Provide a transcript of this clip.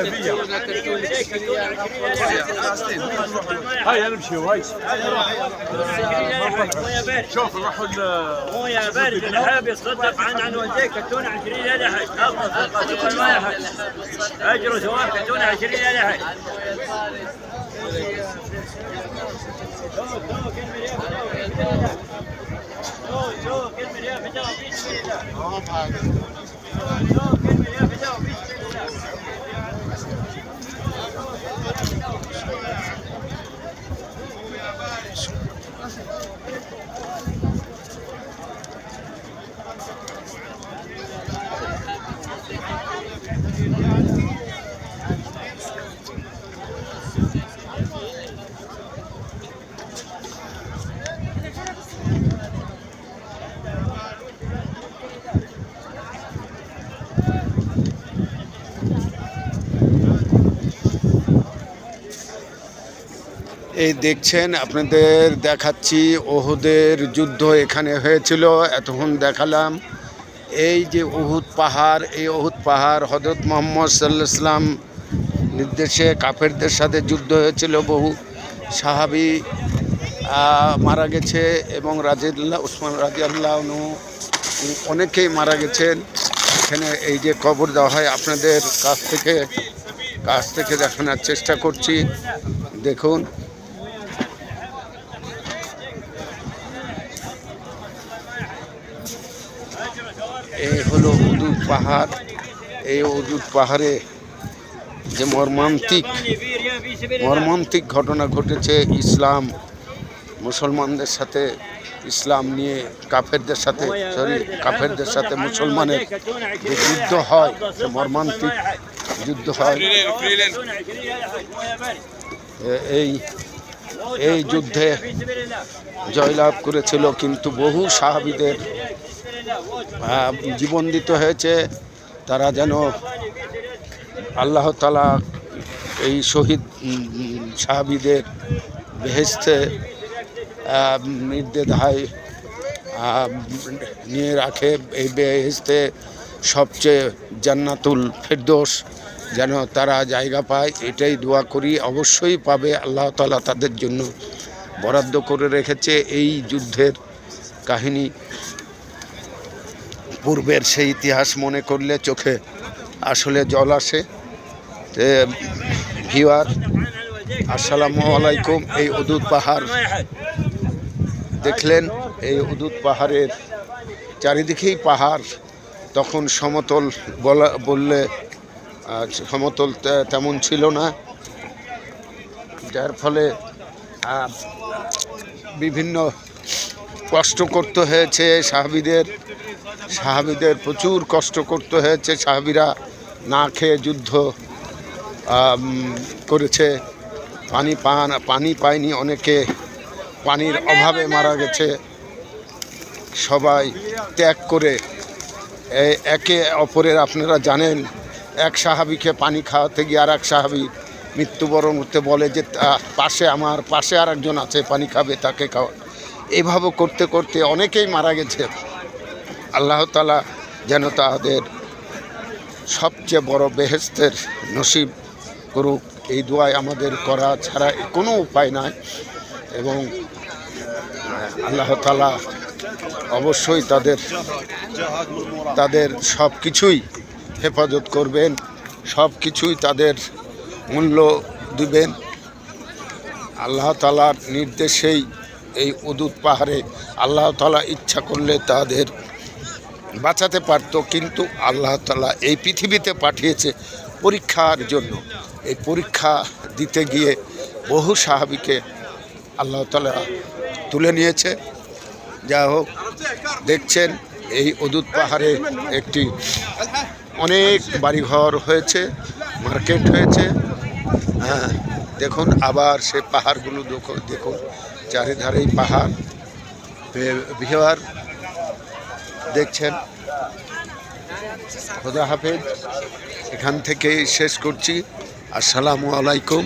الذهبيه هيا نمشيو هاي شوف نروحوا ل يا بارد الحاب يصدق عن عن والديك كتون 20 لا حاج ما يا اجر ثواب كتون 20 لا حاج এই দেখছেন, আপনাদের দেখাচ্ছি ওহুদের যুদ্ধ এখানে হয়েছিল, এতক্ষণ দেখালাম। এই যে উহুদ পাহাড়, এই উহুদ পাহাড় হজরত মোহাম্মদ সাল্লাহ ইসলাম নির্দেশে কাফেরদের সাথে যুদ্ধ হয়েছিল, বহু সাহাবি মারা গেছে এবং রাজিল্লাহ উসমান রাজি আল্লাহ অনেকেই মারা গেছেন। এখানে এই যে কবর দেওয়া হয়, আপনাদের কাছ থেকে কাছ থেকে দেখানোর চেষ্টা করছি। দেখুন। এই হলো উদুদ পাহাড়। এই উদুদ পাহাড়ে যে মর্মান্তিক মর্মান্তিক ঘটনা ঘটেছে ইসলাম, মুসলমানদের সাথে ইসলাম নিয়ে, কাফেরদের সাথে, সরি, কাফেরদের সাথে মুসলমানের যে যুদ্ধ হয় সে মর্মান্তিক যুদ্ধ হয়। এই এই যুদ্ধে জয়লাভ করেছিল কিন্তু বহু সাহাবিদের জীবন দিতে হয়েছে, তারা যেন আল্লাহ তালা এই শহীদ সাহাবিদের বেহেস্তে নির্দেধায় নিয়ে রাখে, এই বেহেস্তে সবচেয়ে জান্নাতুল ফেরদোস, যেন তারা জায়গা পায়, এটাই দোয়া করি, অবশ্যই পাবে, আল্লাহ তালা তাদের জন্য বরাদ্দ করে রেখেছে এই যুদ্ধের কাহিনী। পূর্বের সেই ইতিহাস মনে করলে চোখে আসলে জল আসে। ভিওয়ার আসসালামু আলাইকুম, এই উদুদ পাহাড় দেখলেন, এই উদুদ পাহাড়ের চারিদিকেই পাহাড়। তখন সমতল বলা, বললে সমতল তেমন ছিল না। যার ফলে বিভিন্ন কষ্ট করতে হয়েছে সাহাবিদের। সাহাবিদের প্রচুর কষ্ট করতে হয়েছে, সাহাবিরা না খেয়ে যুদ্ধ করেছে। পানি পান, পানি পায়নি অনেকে, পানির অভাবে মারা গেছে। সবাই ত্যাগ করে একে অপরের আপনারা জানেন, এক সাহাবিকে পানি খাওয়াতে গিয়ে আর এক সাহাবি মৃত্যুবরণ করতে বলে যে পাশে আমার, পাশে আর একজন আছে, পানি খাবে, তাকে খাওয়া। এভাবে করতে করতে অনেকেই মারা গেছে। আল্লাহ তালা যেন তাদের সবচেয়ে বড় বেহেস্তের নসিব করুক। এই দোয়াই আমাদের করা ছাড়া কোনো উপায় নাই এবং আল্লাহ তালা অবশ্যই তাদের তাদের সব কিছুই হেফাজত করবেন সব কিছুই তাদের মূল্য দিবেন। আল্লাহ তালার নির্দেশেই এই উদুত পাহাড়ে আল্লাহ তালা ইচ্ছা করলে তাদের বাঁচাতে পারত, কিন্তু আল্লাহ তালা এই পৃথিবীতে পাঠিয়েছে পরীক্ষার জন্য। এই পরীক্ষা দিতে গিয়ে বহু সাহাবিকে আল্লাহ তালা তুলে নিয়েছে। যা হোক, দেখছেন এই অদূত পাহাড়ে একটি অনেক বাড়িঘর হয়েছে, মার্কেট হয়েছে। হ্যাঁ দেখুন আবার সে পাহাড়গুলো দেখুন চারিধারেই পাহাড়। বিহার দেখছেন। খোদা হাফেজ এখান থেকে শেষ করছি। আসসালামু আলাইকুম।